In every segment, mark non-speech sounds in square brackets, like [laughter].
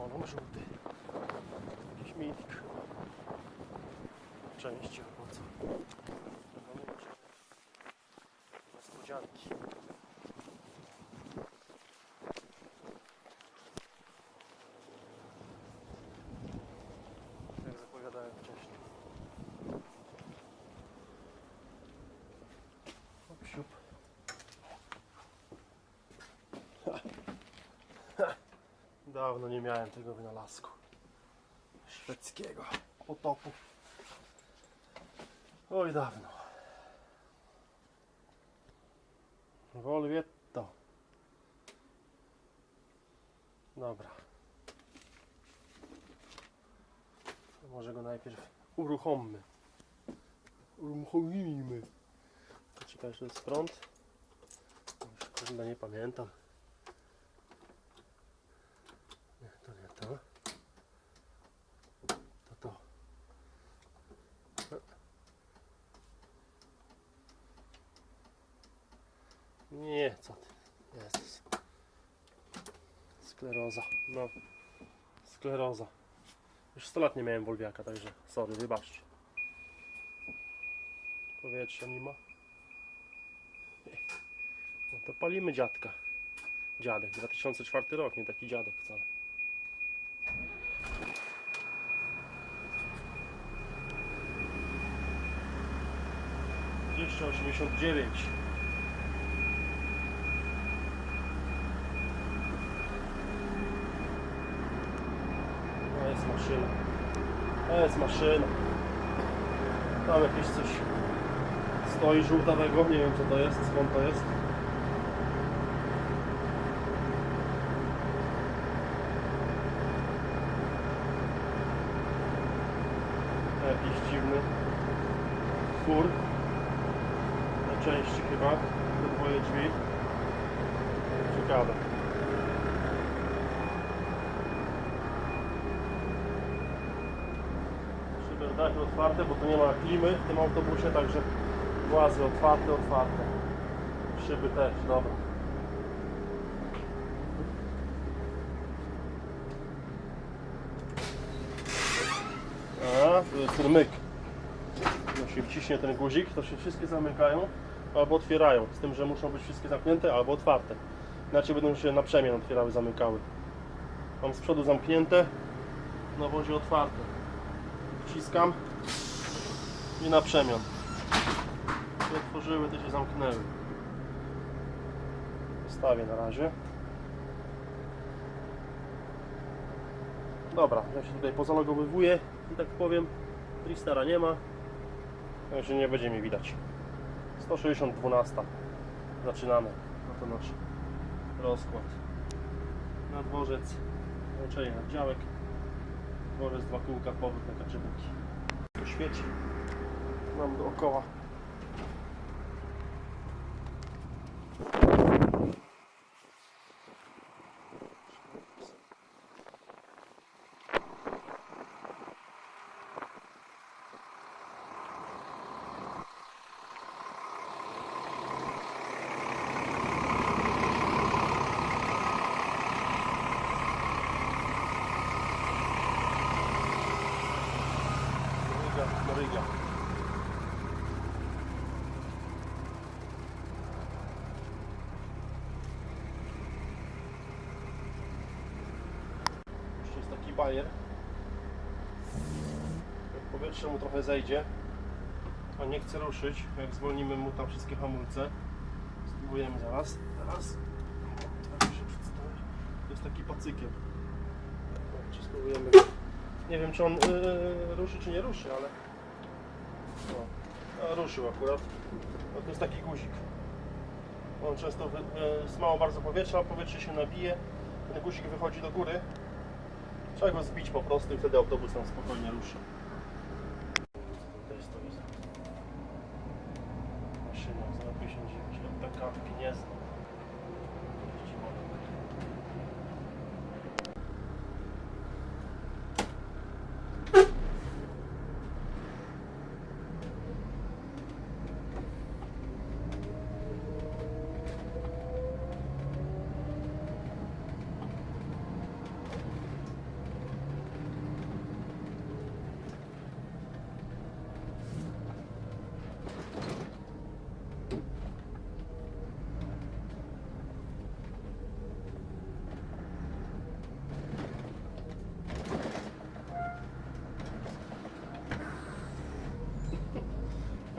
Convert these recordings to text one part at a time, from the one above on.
czerwoną, żółty. Jakiś mitik. Części albo co. No niespodzianki. Dawno nie miałem tego wynalazku szwedzkiego potopu. Oj, dawno. Volvietto. Dobra. Może go najpierw uruchommy. Uruchomimy. To że jest prąd. Już kurde nie pamiętam. Skleroza. No. Skleroza. Już 100 lat nie miałem wolwiaka, także sorry, wybaczcie. Powietrza nie ma. No to palimy dziadka. Dziadek, 2004 rok, nie taki dziadek wcale. Jeszcze 89. maszyna. To jest maszyna. Tam jakieś coś stoi żółtawego, nie wiem co to jest, skąd to jest. Jakiś dziwny fur na części chyba, dwoje drzwi. Ciekawe. Otwarte, bo tu nie ma klimy w tym autobusie, także głazy otwarte, otwarte. Szyby też, dobra. A, tu jest ten myk. Jak się wciśnie ten guzik, to się wszystkie zamykają albo otwierają. Z tym, że muszą być wszystkie zamknięte albo otwarte. Inaczej będą się na przemian otwierały, zamykały. Mam z przodu zamknięte, na wozie otwarte. Wciskam i na przemian. Się otworzyły, to się zamknęły. Zostawię na razie. Dobra, ja się tutaj pozalogowywuję, że tak powiem. Tristera nie ma, także nie będzie mi widać. 160 12. Zaczynamy. No to nasz rozkład. Na dworzec, łączenie na działek. Dworzec, dwa kółka, powrót na kaczebuki. Tu świeci. Mam dookoła. Ryga, ryga. Jeszcze jest taki bajer. Jak powietrze mu trochę zejdzie, a nie chce ruszyć, jak zwolnimy mu tam wszystkie hamulce, spróbujemy zaraz. Teraz. Przedstawi. To jest taki pacykiem. Czy spróbujemy. Nie wiem, czy on yy, ruszy, czy nie ruszy, ale. No, a ruszył akurat. No, to jest taki guzik. On często yy, mało bardzo powietrza, powietrze się nabije, ten guzik wychodzi do góry. Trzeba go zbić po prostu i wtedy autobus nam spokojnie ruszy. Tutaj stoi za maszyną 059, LPK, Gniezno. Jeździ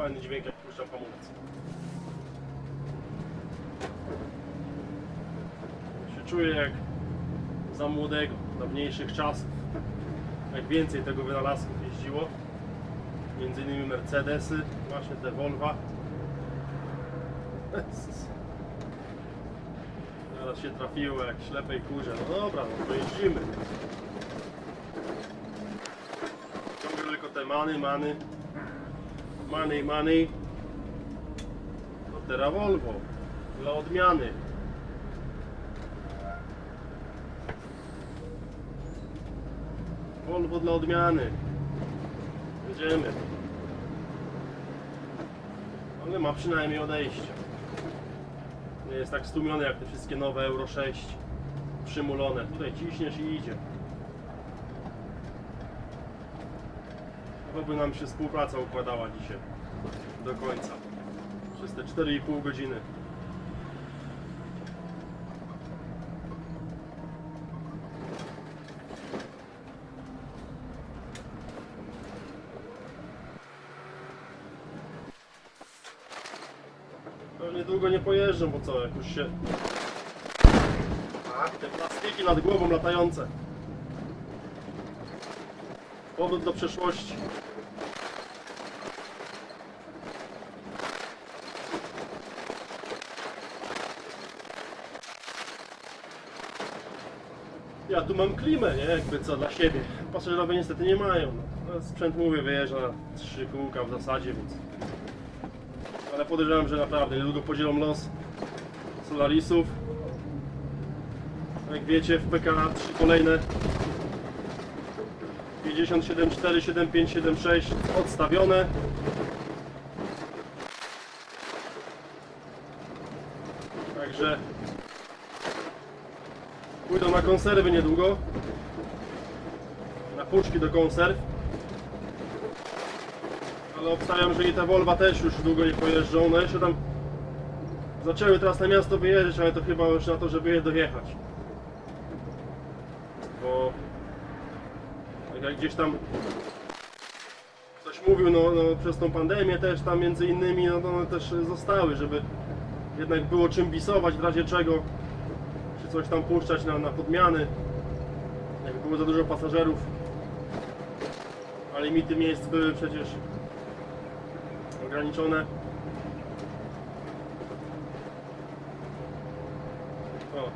Fajny dźwięk jak puszczam hamulec. Się czuję jak za młodego, dawniejszych czasów. Jak więcej tego wynalazków jeździło. Między innymi Mercedesy, właśnie te. Jezus. [laughs] Teraz się trafiło jak ślepej kurze. No dobra, no to jeździmy. Ciągle tylko te many, many. Money, money. To teraz Volvo. Dla odmiany. Volvo dla odmiany. Jedziemy. Ale ma przynajmniej odejście. Nie jest tak stłumiony jak te wszystkie nowe Euro 6 przymulone. Tutaj ciśniesz i idzie. Oby nam się współpraca układała dzisiaj do końca. Przez te 4,5 godziny. Pewnie długo nie pojeżdżę, bo co, jak już się... Tak, te plastiki nad głową latające. Powrót do przeszłości. Ja tu mam klimę, nie? Jakby co dla siebie. Pasażerowie niestety nie mają. No. No, Sprzęt mówię wyjeżdża na trzy kółka w zasadzie, więc. Ale podejrzewam, że naprawdę niedługo podzielą los Solarisów. Jak wiecie, w PKA trzy kolejne 57, 4, 7, 5, 7, 6 odstawione. Także pójdą na konserwy niedługo. Na puszki do konserw. Ale obstawiam, że i te Volva też już długo nie pojeżdżą. No jeszcze tam zaczęły teraz na miasto wyjeżdżać, ale to chyba już na to, żeby je dojechać. Bo jak gdzieś tam ktoś mówił, no, no przez tą pandemię też tam między innymi, no to one też zostały, żeby jednak było czym bisować w razie czego, czy coś tam puszczać na, na podmiany, jak było za dużo pasażerów, a limity miejsc były przecież ograniczone. O,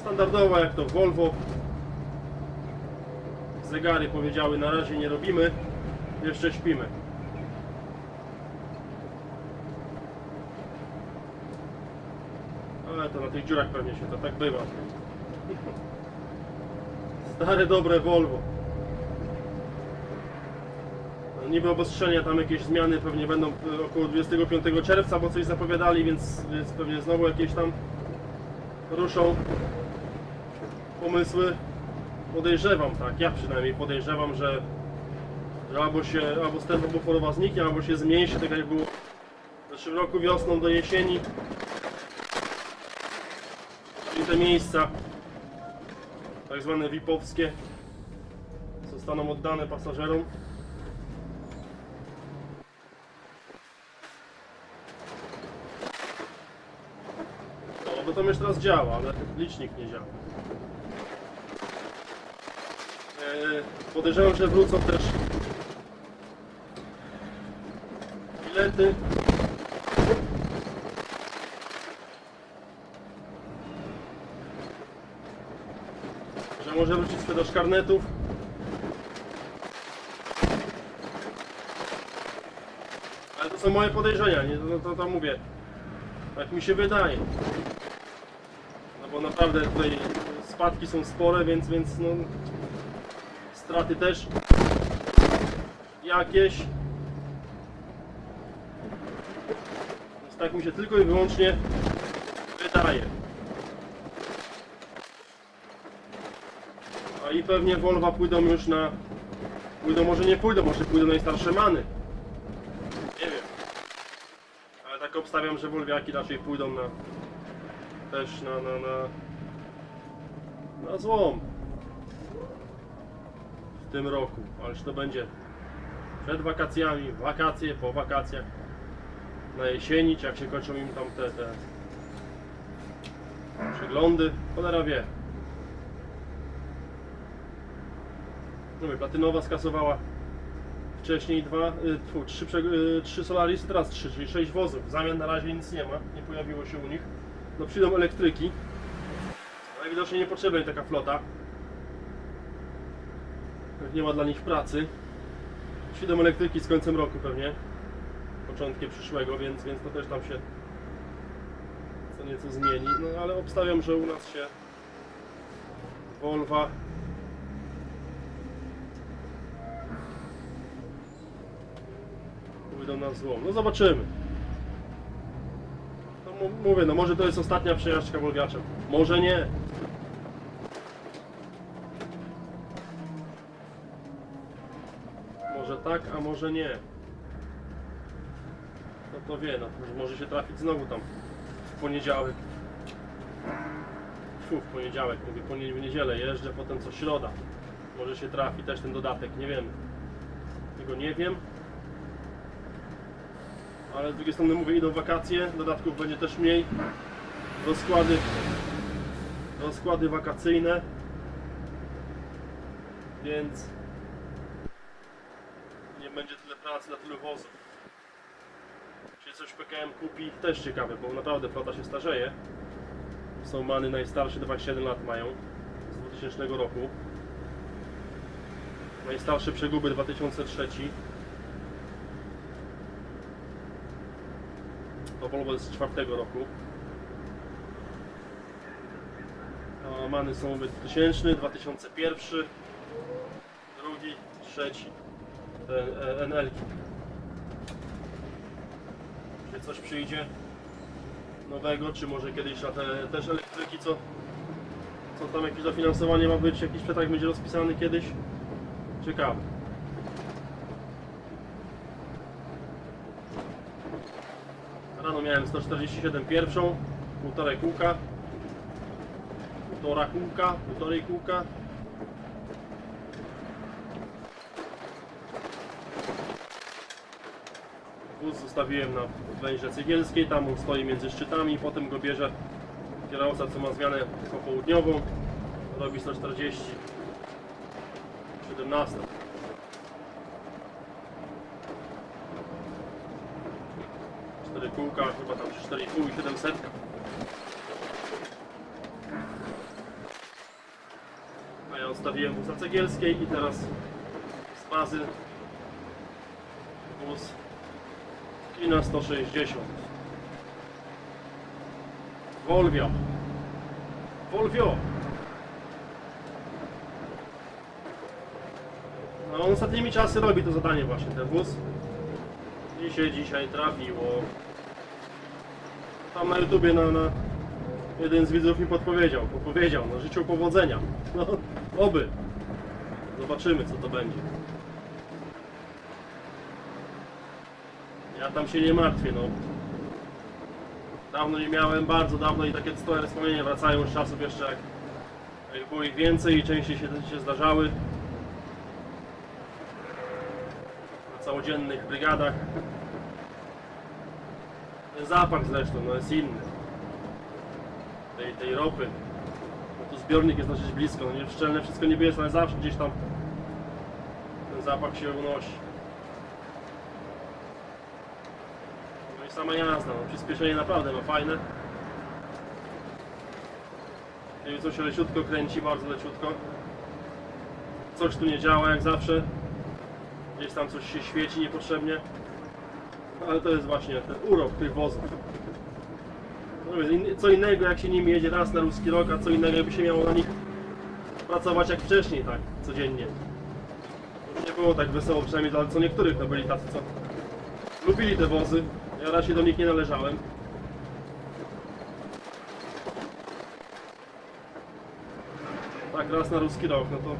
standardowo jak to Volvo zegary powiedziały na razie nie robimy, jeszcze śpimy. Ale to na tych dziurach pewnie się to tak bywa. Stare dobre Volvo. No, Niby obostrzenia, tam jakieś zmiany pewnie będą e, około 25 czerwca, bo coś zapowiadali, więc, więc pewnie znowu jakieś tam ruszą pomysły podejrzewam, tak, ja przynajmniej podejrzewam, że, albo się, albo strefa buforowa zniknie, albo się zmniejszy, tak jak było w zeszłym roku wiosną do jesieni. Czyli te miejsca, tak zwane VIP-owskie, zostaną oddane pasażerom. No, bo to już teraz działa, ale licznik nie działa. Podejrzewam, że wrócą też bilety. Że może wrócić sprzedaż karnetów. Ale to są moje podejrzenia, nie? To, to, to mówię. Tak mi się wydaje. No bo naprawdę tutaj spadki są spore, więc, więc no, straty też jakieś. Więc tak mi się tylko i wyłącznie wydaje. A i pewnie Volva pójdą już na... Pójdą, może nie pójdą, może pójdą najstarsze many. Nie wiem. Ale tak obstawiam, że Volviaki raczej pójdą na... Też na... na, na, na złom w tym roku, ależ to będzie przed wakacjami, wakacje, po wakacjach. na jesieni, jak się kończą im tam te, te przeglądy, cholera wie. Mówię, Platynowa skasowała wcześniej dwa, y, tfu, trzy, y, trzy Solarisy, teraz trzy, czyli sześć wozów. W zamian na razie nic nie ma, nie pojawiło się u nich. No przyjdą elektryki, ale widocznie niepotrzebna im taka flota. Nie ma dla nich pracy. Przyjdą elektryki z końcem roku pewnie, początkiem przyszłego, więc, więc to też tam się co nieco zmieni. No ale obstawiam, że u nas się Volva pójdą na złom. No zobaczymy. No, mówię, no może to jest ostatnia przejażdżka Volviaczem. Może nie. Może tak, a może nie. No to wie, no, może się trafić znowu tam w poniedziałek. Fu, w poniedziałek, mówię, po nie- w niedzielę jeżdżę, potem co środa. Może się trafi też ten dodatek, nie wiem. Tego nie wiem. Ale z drugiej strony mówię, idą wakacje, dodatków będzie też mniej. Rozkłady, rozkłady wakacyjne. Więc pracy tylu wozów. Czy coś PKM kupi? Też ciekawe, bo naprawdę flota się starzeje. Są many najstarsze 27 lat mają z 2000 roku. Najstarsze przeguby 2003. To Volvo z czwartego roku. A many są 2000, 2001, drugi, trzeci. Te e, NL-ki. Czy coś przyjdzie nowego, czy może kiedyś na te też elektryki, co, co tam jakieś dofinansowanie ma być, jakiś przetarg będzie rozpisany kiedyś? Ciekawe. Rano miałem 147 pierwszą, półtorej kółka, półtora kółka, półtorej kółka. Zostawiłem na węźle Cegielskiej, tam on stoi między szczytami, potem go bierze kierowca, co ma zmianę popołudniową, robi 140, 17. Cztery kółka, chyba tam 4,5 i 700. A ja odstawiłem na Cegielskiej i teraz z bazy wóz Klina 160. Volvio. Volvio. No on ostatnimi czasy robi to zadanie właśnie, ten wóz. I się dzisiaj trafiło. Tam na YouTubie na, na jeden z widzów mi podpowiedział, podpowiedział, no życzę powodzenia. [laughs] No, oby. Zobaczymy co to będzie. Tam się nie martwię, no. Dawno nie miałem, bardzo dawno i takie stare wspomnienia wracają z czasów jeszcze jak, jak było ich więcej i częściej się, się zdarzały. Na całodziennych brygadach. Ten zapach zresztą, no jest inny. Tej, tej ropy. No tu zbiornik jest dosyć blisko, no nie szczelne wszystko nie jest, ale zawsze gdzieś tam ten zapach się unosi. No i sama jazda, no przyspieszenie naprawdę ma fajne. I coś leciutko kręci, bardzo leciutko. Coś tu nie działa jak zawsze. Gdzieś tam coś się świeci niepotrzebnie. Ale to jest właśnie ten urok tych wozów. No, co innego jak się nimi jedzie raz na ruski rok, a co innego jakby się miało na nich pracować jak wcześniej, tak, codziennie. Nie było tak wesoło, przynajmniej dla co niektórych, no byli tacy, co lubili te wozy. Ja raczej do nich nie należałem. Tak, raz na ruski rok, no to...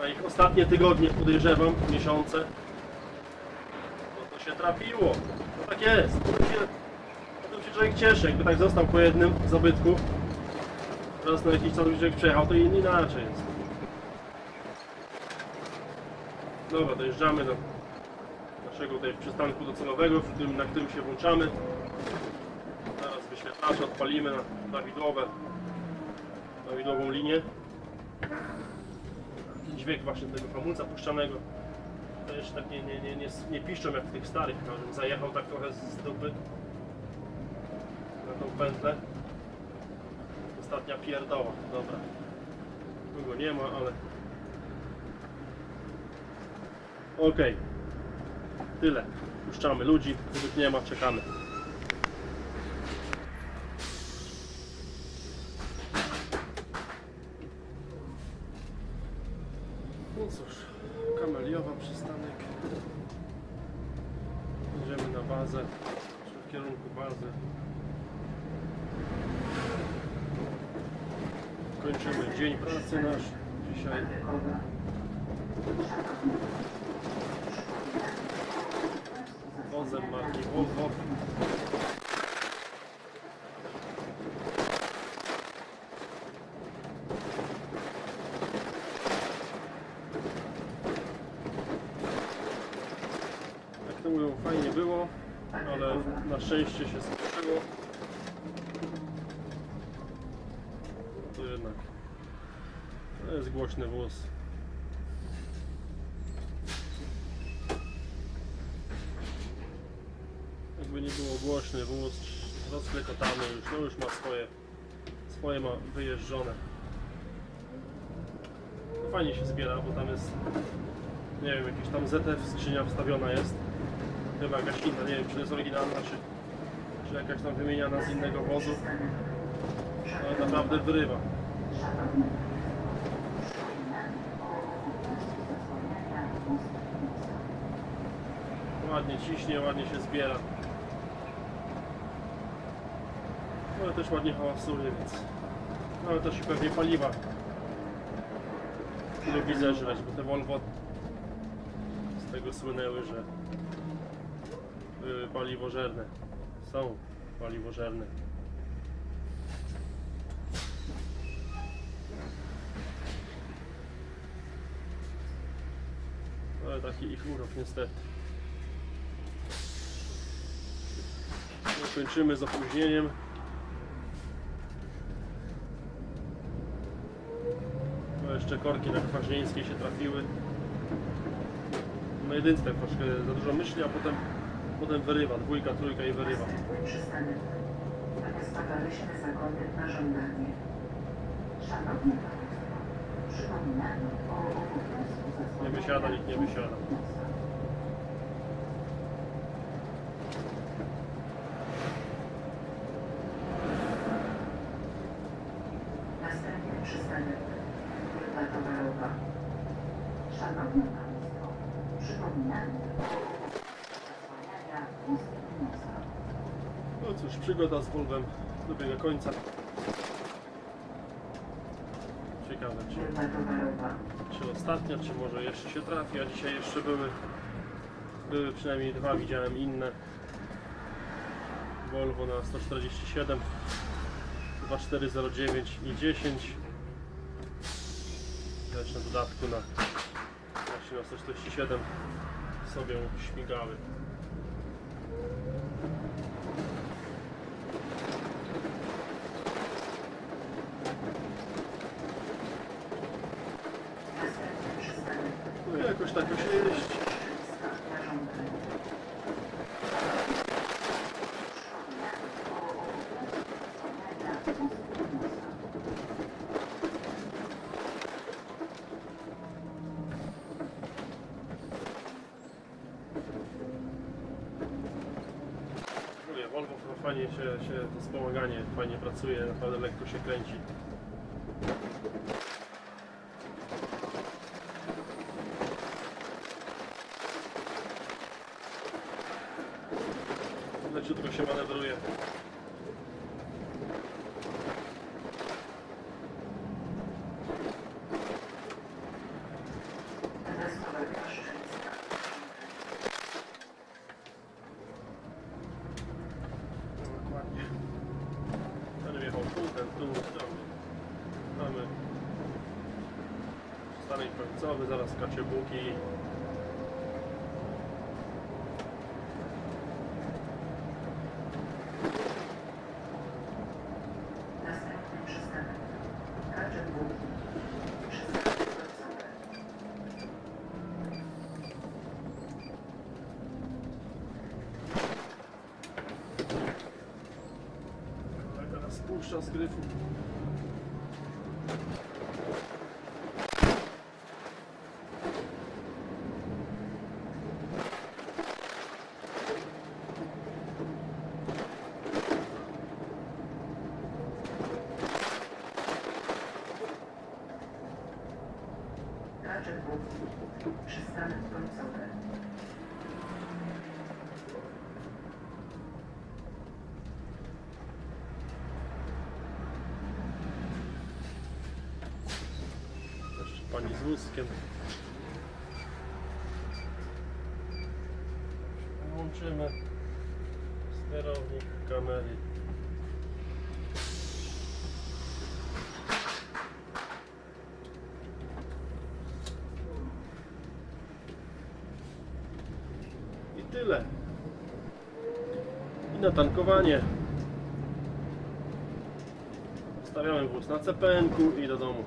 Na ich ostatnie tygodnie podejrzewam, miesiące, no to się trafiło. No tak jest. Potem się, potem się człowiek cieszy, jakby tak został po jednym zabytku. Teraz na jakiś czas człowiek przejechał, to in- inaczej jest. Dojeżdżamy do naszego tutaj przystanku docelowego, w którym, na którym się włączamy. Teraz wyświetlacze odpalimy na prawidłowe, prawidłową linię. Dźwięk właśnie tego hamulca puszczanego. To jeszcze tak nie, nie, nie, nie, nie piszczą jak w tych starych, no, zajechał tak trochę z dupy na tą pętlę. Ostatnia pierdoła, dobra. Kogo nie ma, ale... Okej. Tyle. Puszczamy ludzi, których nie ma, czekamy. No cóż, kameliowa przystanek. Idziemy na bazę, czy w kierunku bazy. Kończymy dzień pracy nasz dzisiaj. Wozem marki Volvo. Jak to mówią, fajnie było, ale na szczęście się skończyło. To jednak to jest głośny wóz. Jakby nie było głośny wóz, rozklekotany już, no już ma swoje, swoje ma wyjeżdżone. No fajnie się zbiera, bo tam jest, nie wiem, jakiś tam ZF skrzynia wstawiona jest. Chyba jakaś inna, nie wiem czy to jest oryginalna, czy, czy jakaś tam wymieniana z innego wozu. Ale naprawdę wyrywa. Ładnie ciśnie, ładnie się zbiera. No, Ale też ładnie hałasuje, więc... Ale też i pewnie paliwa lubi zeżreć, bo te Volvo z tego słynęły, że były paliwożerne. Są paliwożerne. Ale taki ich urok niestety. Kończymy z opóźnieniem. No jeszcze korki na Kwaśnieńskiej się trafiły. Na jedynce tak troszkę za dużo myśli, a potem, potem wyrywa. Dwójka, trójka i wyrywa. Przystanek. Wystawialiśmy zakony na żądanie. Szanowni Państwo, przypominamy o obowiązku Nie wysiada, nikt nie wysiada. Następny przystanek. Grupa towarowa. Szanowni Państwo, przypominamy o obowiązku zezwolenia instytucja. No cóż, przygoda z Volvem dobiega końca. Ciekawe, czy, czy ostatnia, czy może jeszcze się trafi, a dzisiaj jeszcze były, były przynajmniej dwa, widziałem inne. Volvo na 147, 2409 i 10. Też na dodatku na na 147 sobie śmigały. Następny przystanek. No i jakoś tak to się jeździ. Na żądanie. Przypominamy o obowiązku zezwolenia instytucja. Mówię, Volvo to fajnie się, się to wspomaganie fajnie pracuje, naprawdę lekko się kręci. Leciutko się manewruje. kaczebuki. Puszcza z gryfu. Przystanek końcowy. Pani z wózkiem. Włączymy sterownik kamery. I tyle. I na tankowanie. Stawiamy wóz na CPN-ku i do domu.